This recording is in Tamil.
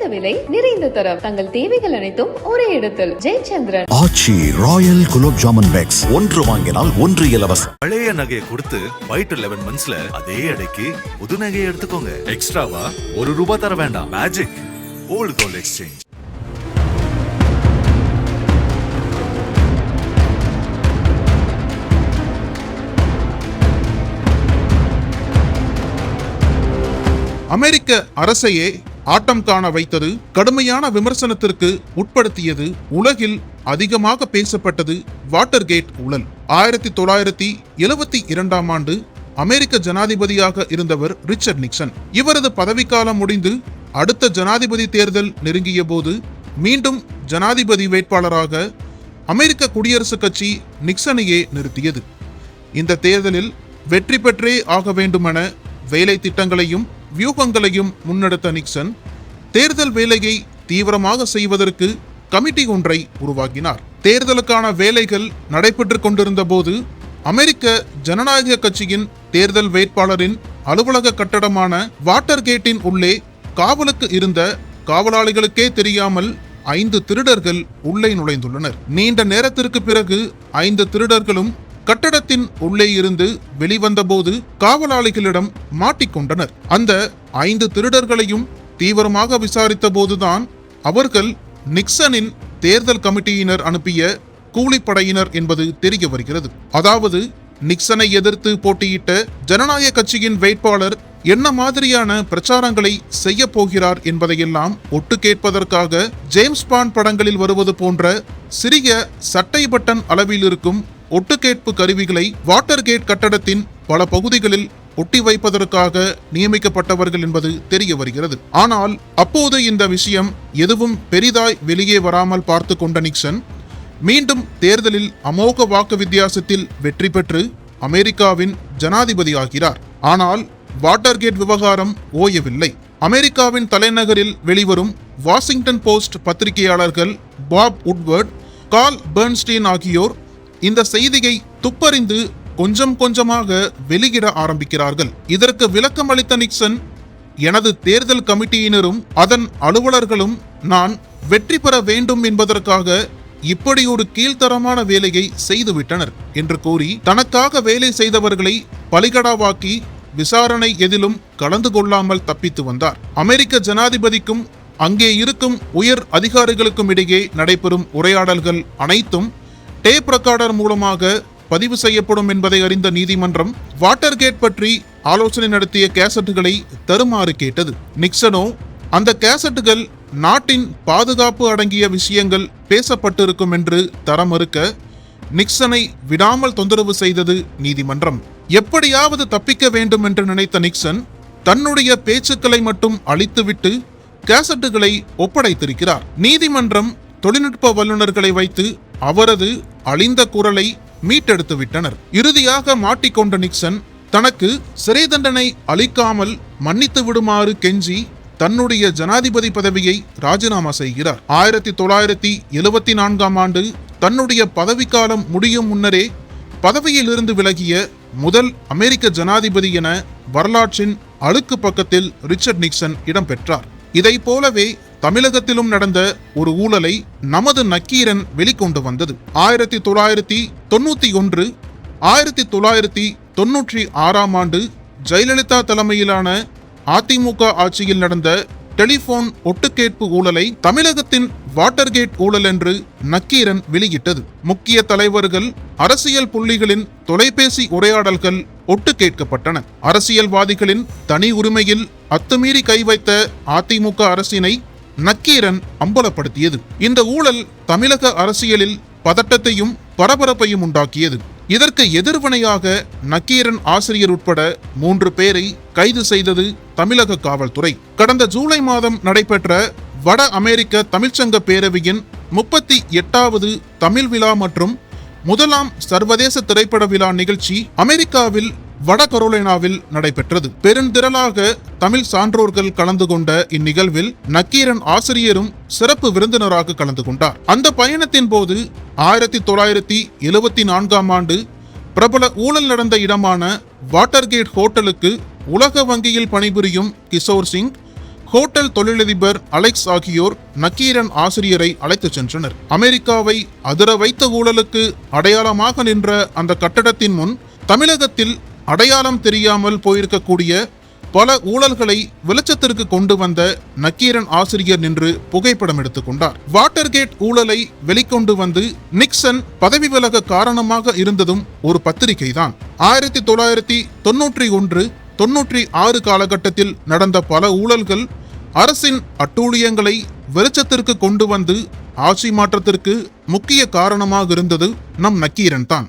குறைந்த விலை நிறைந்த தரம். தங்கள் தேவைகள் அனைத்தும் ஒரே இடத்தில். Jayachandran. Aachi royal gulab jamun packs. ஒன்று வாங்கினால் ஒன்று இலவசம். பழைய நகையை கொடுத்து ஒயிட் லெவன் மந்த்ஸ்ல அதே அடைக்கு புது நகையை எடுத்துக்கோங்க. எக்ஸ்ட்ராவா ஒரு ரூபாய் தர வேண்டாம். மேஜிக் ஓல்ட் கோல்ட் எக்ஸ்சேஞ்ச் அமெரிக்க அரசையே ஆட்டம் காண வைத்தது கடுமையான விமர்சனத்திற்கு உட்படுத்தியது உலகில் அதிகமாக பேசப்பட்டது வாட்டர் கேட் ஊழல். ஆயிரத்தி தொள்ளாயிரத்தி எழுவத்தி இரண்டாம் ஆண்டு அமெரிக்க ஜனாதிபதியாக இருந்தவர் ரிச்சர்ட் நிக்சன். இவரது பதவிக்காலம் முடிந்து அடுத்த ஜனாதிபதி தேர்தல் நெருங்கிய போது மீண்டும் ஜனாதிபதி வேட்பாளராக அமெரிக்க குடியரசுக் கட்சி நிக்சனையே நிறுத்தியது. இந்த தேர்தலில் வெற்றி பெற்றே ஆக வேண்டுமென வேலை திட்டங்களையும் வியூகங்களையும் முன்னெடுத்த நிக்சன் தேர்தல் வேலையை தீவிரமாக செய்வதற்கு கமிட்டி ஒன்றை உருவாக்கினார். தேர்தலுக்கான வேலைகள் நடைபெற்றுக் கொண்டிருந்த போது அமெரிக்க ஜனநாயக கட்சியின் தேர்தல் வேட்பாளரின் அலுவலக கட்டடமான வாட்டர் கேட்டின் உள்ளே காவலுக்கு இருந்த காவலாளிகளுக்கே தெரியாமல் ஐந்து திருடர்கள் உள்ளே நுழைந்துள்ளனர். நீண்ட நேரத்திற்கு பிறகு ஐந்து திருடர்களும் கட்டடத்தின் உள்ளே இருந்து வெளிவந்தபோது காவலாளிகளிடம் மாட்டிக்கொண்டனர் அந்த ஐந்து திருடர்களையும் தீவிரமாக விசாரித்த போதுதான் அவர்கள் நிக்சனின் தேர்தல் கமிட்டியினர் அனுப்பிய கூலிப்படையினர் என்பது தெரிய வருகிறது. அதாவது நிக்சனை எதிர்த்து போட்டியிட்ட ஜனநாயக கட்சியின் வேட்பாளர் என்ன மாதிரியான பிரச்சாரங்களை செய்ய போகிறார் என்பதையெல்லாம் ஒட்டு கேட்பதற்காக ஜேம்ஸ் பாண்ட் படங்களில் வருவது போன்ற சிறிய சட்டை பட்டன் அளவில் இருக்கும் ஒட்டுக்கேட்பு கருவிகளை வாட்டர் கேட் கட்டடத்தின் பல பகுதிகளில் ஒட்டி வைப்பதற்காக நியமிக்கப்பட்டவர்கள் என்பது தெரிய வருகிறது. ஆனால் அப்போது இந்த விஷயம் எதுவும் பெரிதாய் வெளியே வராமல் பார்த்து கொண்ட நிக்சன் மீண்டும் தேர்தலில் அமோக வாக்கு வித்தியாசத்தில் வெற்றி பெற்று அமெரிக்காவின் ஜனாதிபதி ஆகிறார் ஆனால் வாட்டர்கேட் விவகாரம் ஓயவில்லை. அமெரிக்காவின் தலைநகரில் வெளிவரும் வாஷிங்டன் போஸ்ட் பத்திரிகையாளர்கள் பாப் உட்வர்ட் கால் பெர்ன்ஸ்டீன் ஆகியோர் இந்த செய்தியை துப்பறிந்து கொஞ்சம் கொஞ்சமாக வெளியிட ஆரம்பிக்கிறார்கள். இதற்கு விளக்கம் அளித்த நிக்சன் எனது தேர்தல் கமிட்டியினரும் அதன் அலுவலர்களும் நான் வெற்றி பெற வேண்டும் என்பதற்காக இப்படி ஒரு கீழ்த்தரமான வேலையை செய்துவிட்டனர் என்று கூறி தனக்காக வேலை செய்தவர்களை பலிகடாவாக்கி விசாரணை எதிலும் கலந்து கொள்ளாமல் தப்பித்து வந்தார். அமெரிக்க ஜனாதிபதிக்கும் அங்கே இருக்கும் உயர் அதிகாரிகளுக்கும் இடையே நடைபெறும் உரையாடல்கள் அனைத்தும் டேப் ரெக்கார்டர் மூலமாக பதிவு செய்யப்படும் என்பதை அறிந்த நீதிமன்றம் வாட்டர் கேட் பற்றி ஆலோசனை நடத்திய கேசட்டுகளை தருமாறு கேட்டது. நிக்சனோ அந்த கேசட்டுகள் நாட்டின் பாதுகாப்பு அடங்கிய விஷயங்கள் பேசப்பட்டிருக்கும் என்று தர மறுக்க நிக்சனை விடாமல் தொந்தரவு செய்தது நீதிமன்றம். எப்படியாவது தப்பிக்க வேண்டும் என்று நினைத்த நிக்சன் தன்னுடைய பேச்சுக்களை மட்டும் அழித்துவிட்டு கேசட்டுகளை ஒப்படைத்திருக்கிறார். நீதிமன்றம் தொழில்நுட்ப வல்லுநர்களை வைத்து அவரது அழிந்த குரலை மீட்டெடுத்து விட்டனர் இறுதியாக மாட்டிக்கொண்ட நிக்சன் தனக்கு சிறை தண்டனை அளிக்காமல் மன்னித்து விடுமாறு கெஞ்சி தன்னுடைய ஜனாதிபதி பதவியை ராஜினாமா செய்கிறார். ஆயிரத்தி தொள்ளாயிரத்தி எழுவத்தி நான்காம் ஆண்டு தன்னுடைய பதவிக்காலம் முடியும் முன்னரே பதவியிலிருந்து விலகிய முதல் அமெரிக்க ஜனாதிபதி என வரலாற்றின் அழுக்கு பக்கத்தில் ரிச்சர்ட் நிக்சன் இடம்பெற்றார். இதை போலவே தமிழகத்திலும் நடந்த ஒரு ஊழலை நமது நக்கீரன் வெளிக்கொண்டு வந்தது. ஆயிரத்தி தொள்ளாயிரத்தி தொண்ணூத்தி ஒன்று ஆயிரத்தி தொள்ளாயிரத்தி தொன்னூற்றி ஆறாம் ஆண்டு ஜெயலலிதா தலைமையிலான அதிமுக ஆட்சியில் நடந்த டெலிபோன் ஒட்டுக்கேட்பு ஊழலை தமிழகத்தின் வாட்டர்கேட் ஊழல் என்று நக்கீரன் வெளியிட்டது. முக்கிய தலைவர்கள் அரசியல் புள்ளிகளின் தொலைபேசி உரையாடல்கள் ஒட்டு கேட்கப்பட்டன அரசியல்வாதிகளின் தனி உரிமையில் அத்துமீறி கை வைத்த அதிமுக அரசினை நக்கீரன் அம்பலப்படுத்தியது. இந்த ஊழல் தமிழக அரசியலில் பதட்டத்தையும் பரபரப்பையும் உண்டாக்கியது. இதற்கு எதிர்வினையாக நக்கீரன் ஆசிரியர் உட்பட மூன்று பேரை கைது செய்தது தமிழக காவல்துறை. கடந்த ஜூலை மாதம் நடைபெற்ற வட அமெரிக்க தமிழ்ச்சங்க பேரவையின் முப்பத்தி எட்டாவது தமிழ் விழா மற்றும் முதலாம் சர்வதேச திரைப்பட விழா நிகழ்ச்சி அமெரிக்காவில் வட கரோலினாவில் நடைபெற்றது. பெருந்திரளாக தமிழ் சான்றோர்கள் கலந்து கொண்ட இந்நிகழ்வில் நக்கீரன் ஆசிரியரும் சிறப்பு விருந்தினராக கலந்து கொண்டார். அந்த பயணத்தின் போது ஆயிரத்தி தொள்ளாயிரத்தி எழுவத்தி நான்காம் ஆண்டு பிரபல ஊழல் நடந்த இடமான வாட்டர்கேட் ஹோட்டலுக்கு உலக வங்கியில் பணிபுரியும் கிஷோர் சிங் ஹோட்டல் தொழிலதிபர் அலெக்ஸ் ஆகியோர் நக்கீரன் ஆசிரியரை அழைத்துச் சென்றனர். அமெரிக்காவை அதிர வைத்த ஊழலுக்கு அடையாளமாக நின்ற அந்த கட்டடத்தின் முன் தமிழகத்தில் அடையாளம் தெரியாமல் போயிருக்கக்கூடிய பல ஊழல்களை வெளிச்சத்திற்கு கொண்டு வந்த நக்கீரன் ஆசிரியர் நின்று புகைப்படம் எடுத்துக்கொண்டார் வாட்டர்கேட் ஊழலை வெளிக்கொண்டு வந்து நிக்சன் பதவி விலக காரணமாக இருந்ததும் ஒரு பத்திரிகை தான் ஆயிரத்தி தொள்ளாயிரத்தி தொன்னூற்றி ஒன்று தொன்னூற்றி ஆறு காலகட்டத்தில் நடந்த பல ஊழல்கள் அரசின் அட்டூழியங்களை வெளிச்சத்திற்கு கொண்டு வந்து ஆட்சி மாற்றத்திற்கு முக்கிய காரணமாக இருந்தது நம் நக்கீரன் தான்